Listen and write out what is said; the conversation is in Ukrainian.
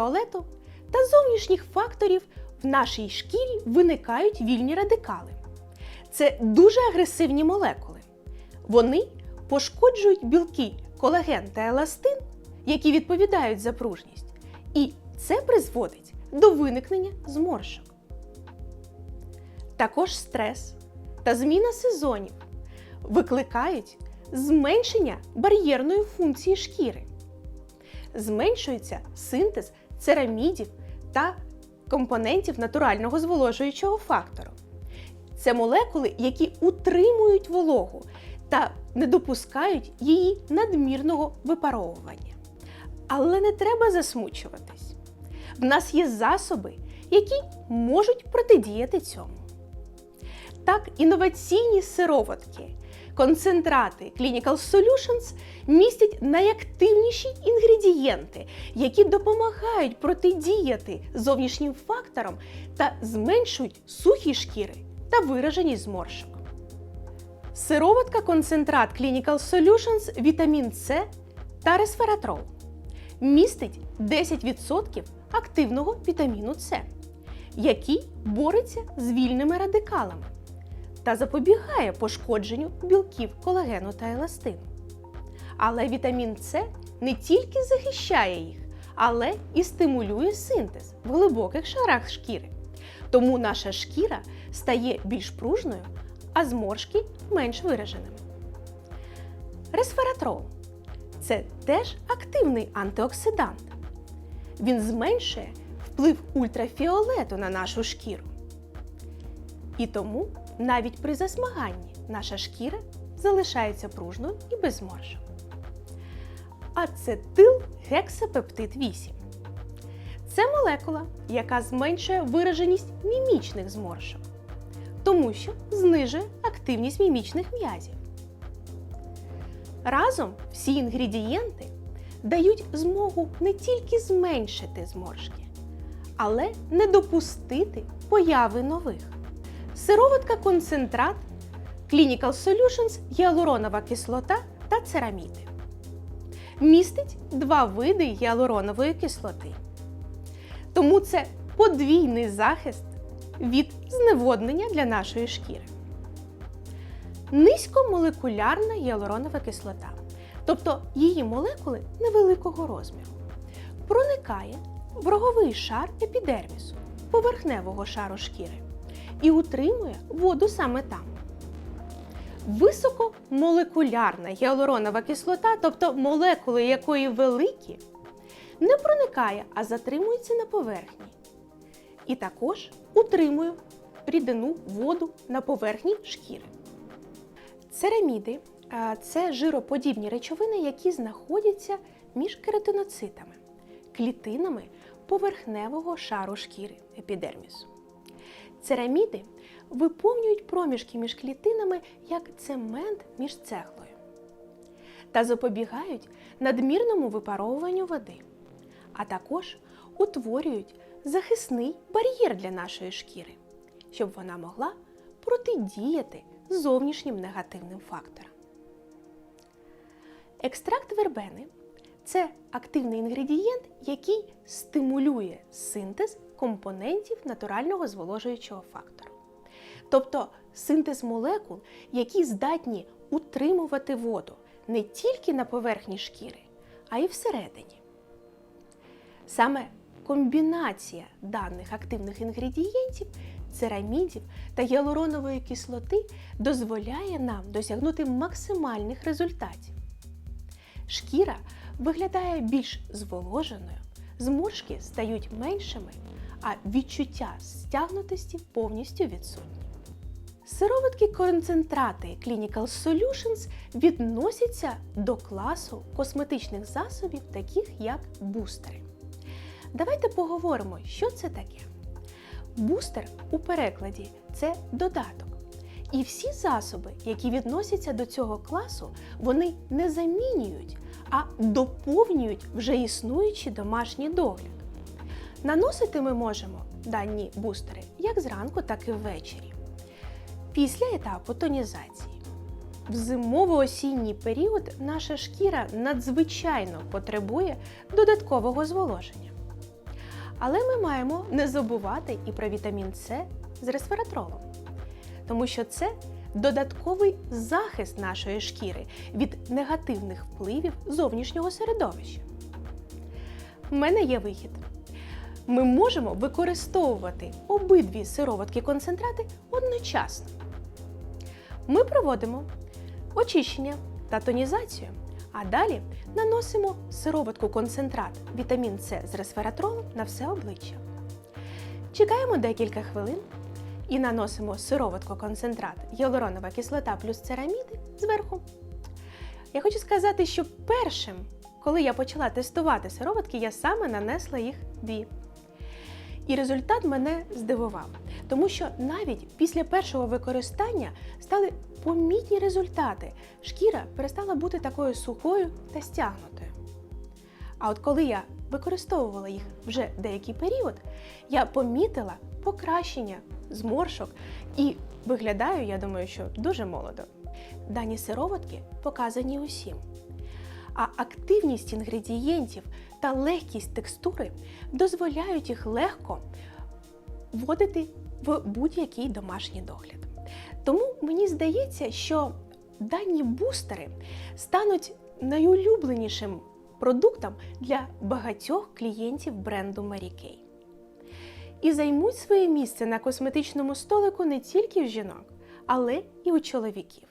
ультрафіолету та зовнішніх факторів в нашій шкірі виникають вільні радикали. Це дуже агресивні молекули. Вони пошкоджують білки колаген та еластин, які відповідають за пружність, і це призводить до виникнення зморшок. Також стрес та зміна сезонів викликають зменшення бар'єрної функції шкіри. Зменшується синтез церамідів та компонентів натурального зволожуючого фактору. Це молекули, які утримують вологу та не допускають її надмірного випаровування. Але не треба засмучуватись. В нас є засоби, які можуть протидіяти цьому. Так, інноваційні сироватки, концентрати Clinical Solutions містять найактивніші інгредієнти, які допомагають протидіяти зовнішнім факторам та зменшують сухі шкіри та вираженість зморшок. Сироватка концентрат Clinical Solutions вітамін С та ресвератрол містить 10% активного вітаміну С, який бореться з вільними радикалами та запобігає пошкодженню білків колагену та еластину. Але вітамін С не тільки захищає їх, але і стимулює синтез в глибоких шарах шкіри. Тому наша шкіра стає більш пружною, а зморшки менш вираженими. Ресвератрол це теж активний антиоксидант. Він зменшує вплив ультрафіолету на нашу шкіру. І тому навіть при засмаганні наша шкіра залишається пружною і без зморшок. Ацетил гексапептид 8. Це молекула, яка зменшує вираженість мімічних зморшок, тому що знижує активність мімічних м'язів. Разом всі інгредієнти дають змогу не тільки зменшити зморшки, але не допустити появи нових. Сироватка концентрат Clinical Solutions гіалуронова кислота та цераміди. Містить два види гіалуронової кислоти. Тому це подвійний захист від зневоднення для нашої шкіри. Низькомолекулярна гіалуронова кислота, тобто її молекули невеликого розміру, проникає в роговий шар епідермісу, поверхневого шару шкіри, і утримує воду саме там. Високомолекулярна гіалуронова кислота, тобто молекули якої великі, не проникає, а затримується на поверхні. І також утримує рідину воду на поверхні шкіри. Цераміди це жироподібні речовини, які знаходяться між кератиноцитами, клітинами поверхневого шару шкіри епідермісу. Цераміди виповнюють проміжки між клітинами як цемент між цеглою та запобігають надмірному випаровуванню води, а також утворюють захисний бар'єр для нашої шкіри, щоб вона могла протидіяти зовнішнім негативним факторам. Екстракт вербени це активний інгредієнт, який стимулює синтез компонентів натурального зволожуючого фактору. Тобто синтез молекул, які здатні утримувати воду не тільки на поверхні шкіри, а й всередині. Саме комбінація даних активних інгредієнтів, церамідів та гіалуронової кислоти дозволяє нам досягнути максимальних результатів. Шкіра виглядає більш зволоженою, зморшки стають меншими, а відчуття стягнутості повністю відсутні. Сироватки концентрати Clinical Solutions відносяться до класу косметичних засобів, таких як бустери. Давайте поговоримо, що це таке. Бустер у перекладі це додаток. І всі засоби, які відносяться до цього класу, вони не замінюють, а доповнюють вже існуючий домашній догляд. Наносити ми можемо дані бустери як зранку, так і ввечері. Після етапу тонізації. В зимово-осінній період наша шкіра надзвичайно потребує додаткового зволоження. Але ми маємо не забувати і про вітамін С з ресвератролом, тому що це додатковий захист нашої шкіри від негативних впливів зовнішнього середовища. В мене є вихід. Ми можемо використовувати обидві сироватки концентрати одночасно. Ми проводимо очищення та тонізацію, а далі наносимо сироватку концентрат вітамін С з ресвератролом на все обличчя. Чекаємо декілька хвилин і наносимо сироватку концентрат гіалуронова кислота плюс цераміди зверху. Я хочу сказати, що першим, коли я почала тестувати сироватки, я саме нанесла їх дві. І результат мене здивував, тому що навіть після першого використання стали помітні результати. Шкіра перестала бути такою сухою та стягнутою. А от коли я використовувала їх вже деякий період, я помітила покращення зморшок і виглядаю, я думаю, що дуже молодо. Дані сироватки показані усім. А активність інгредієнтів та легкість текстури дозволяють їх легко вводити в будь-який домашній догляд. Тому мені здається, що дані бустери стануть найулюбленішим продуктом для багатьох клієнтів бренду Mary Kay. І займуть своє місце на косметичному столику не тільки в жінок, але і у чоловіків.